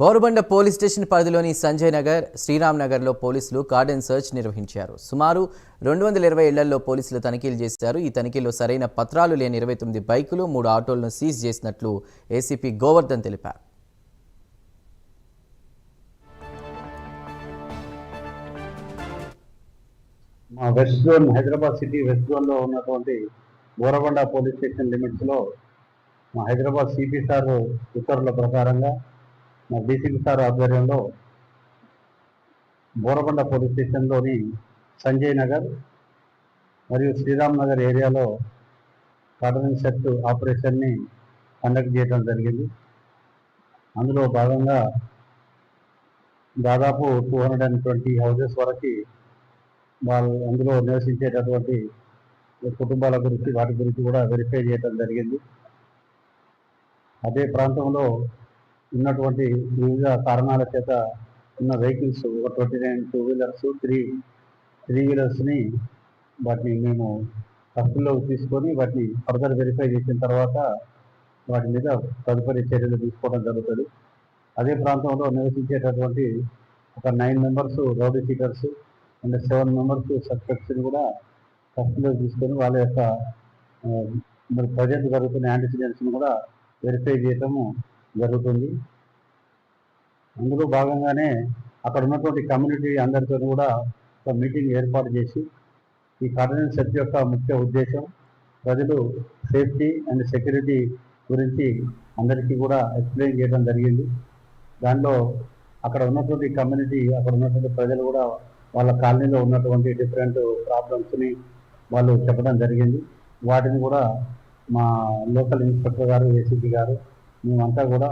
Borabanda police station పరిధిలోని సంజయ్ నగర్ శ్రీరామ్ నగర్లో పోలీసులు కార్డెన్ సెర్చ్ నిర్వహించారు. సుమారు రెండు వందల ఇరవై ఇళ్ళలో పోలీసులు తనిఖీలు చేశారు. ఈ తనిఖీలో సరైన పత్రాలు లేని ఇరవై తొమ్మిది బైకులు మూడు ఆటోలను సీజ్ చేసినట్లు ఏసీపీ గోవర్ధన్ తెలిపారు. మా west zone Hyderabad city west జోన్లో ఉన్నటువంటి బోరబండ పోలీస్ స్టేషన్ లిమిట్స్లో మా హైదరాబాద్ సిపి సార్ ఉత్తర్వుల ప్రకారంగా మా డీసీపీ సార్ ఆధ్వర్యంలో బోరబండ పోలీస్ స్టేషన్లోని సంజయ్ నగర్ మరియు శ్రీరామ్ నగర్ ఏరియాలో కార్డనింగ్ సెట్ ఆపరేషన్ని కండక్ట్ చేయడం జరిగింది. అందులో భాగంగా దాదాపు two hundred and twenty houses వరకు వాళ్ళు అందులో నివసించేటటువంటి కుటుంబాల గురించి వాటి గురించి కూడా వెరిఫై చేయడం జరిగింది. అదే ప్రాంతంలో ఉన్నటువంటి వివిధ కారణాల చేత ఉన్న వెహికల్స్ ఒక twenty nine two wheelers three three వీలర్స్ని వాటిని మేము కస్టడీలోకి తీసుకొని వాటిని ఫర్దర్ వెరిఫై చేసిన తర్వాత వాటి మీద తదుపరి చర్యలు తీసుకోవడం జరుగుతుంది. అదే ప్రాంతంలో నివసించేటటువంటి ఒక nine members rowdy sheeters and seven members సస్పెక్ట్స్ని కూడా కస్టడీలోకి తీసుకొని వాళ్ళ యొక్క మరి ప్రజెంట్ జరుగుతున్న యాంటిసిడెంట్స్ని కూడా వెరిఫై చేయటము జరుగుతుంది. అందులో భాగంగానే అక్కడ ఉన్నటువంటి కమ్యూనిటీ అందరితో కూడా ఒక మీటింగ్ ఏర్పాటు చేసి ఈ కార్డినెన్స్ సెట్ యొక్క ముఖ్య ఉద్దేశం ప్రజలు సేఫ్టీ అండ్ సెక్యూరిటీ గురించి అందరికీ కూడా ఎక్స్ప్లెయిన్ చేయడం జరిగింది. దానిలో అక్కడ ఉన్నటువంటి కమ్యూనిటీ అక్కడ ఉన్నటువంటి ప్రజలు కూడా వాళ్ళ కాలనీలో ఉన్నటువంటి డిఫరెంట్ ప్రాబ్లమ్స్ని వాళ్ళు చెప్పడం జరిగింది. వాటిని కూడా మా లోకల్ ఇన్స్పెక్టర్ గారు ఏసీపీ గారు మేమంతా కూడా